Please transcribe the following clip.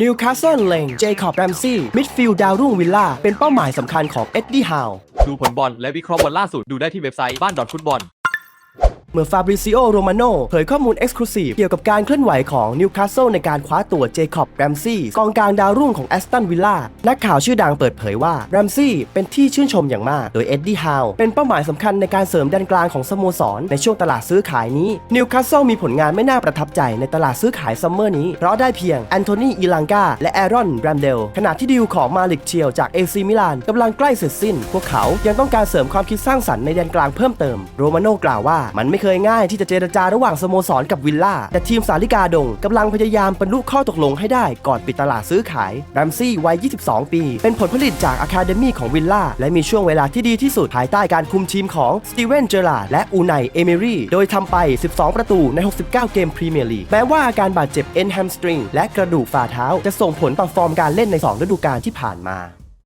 นิวคาสเซิลเลงเจคอบแรมซี่ มิดฟิลด์ดาวรุ่งวิลล่า เป็นเป้าหมายสำคัญของเอ็ดดี้ฮาว ดูผลบอลและวิเคราะห์บอลล่าสุด ดูได้ที่เว็บไซต์บ้านดอทฟุตบอล เมื่อฟาบริซิโอโรมาโนเผยข้อมูล Exclusive เกี่ยวกับการเคลื่อนไหวของนิวคาสเซิลในการคว้าตัวเจคอบแรมซี่กองกลางดาวรุ่งของแอสตันวิลล่านักข่าวชื่อดังเปิดเผยว่าแรมซี่เป็นที่ชื่นชมอย่างมาก โดยเอ็ดดี้ฮาวเป็นเป้าหมายสำคัญในการเสริมแดนกลางของสโมสร ในช่วงตลาดซื้อขายนี้นิวคาสเซิลมีผลงานไม่น่าประทับใจในตลาดซื้อขายซัมเมอร์นี้เพราะได้เพียงแอนโทนีอีลังกาและแอรอนแรมเดลขณะที่ดีลของมาลิกเชียวจากเอซีมิลานกำลังใกล้เสร็จสิ้น พวกเขายังต้องการเสริมความคิดสร้างสรรค์ในแดนกลางเพิ่มเติมโรมาโนกล่าวว่ามันไม่เคยง่ายที่จะเจรจาระหว่างสโมสรกับวิลล่า แต่ทีมสาลิกาดงกำลังพยายามบรรลุข้อตกลงให้ได้ก่อนปิดตลาดซื้อขายแรมซี่วัย 22 ปี เป็นผลผลิตจากอะคาเดมี่ของวิลล่าและมีช่วงเวลาที่ดีที่สุดภายใต้การคุมทีมของสตีเวนเจอร์ลาและอูไนเอเมรีโดยทำไป 12 ประตูใน 69 เกมพรีเมียร์ลีกแม้ว่าอาการบาดเจ็บเอ็นแฮมสตริงและกระดูกฝ่าเท้าจะส่งผลต่อฟอร์มการเล่นใน 2 ฤดูกาลที่ผ่านมา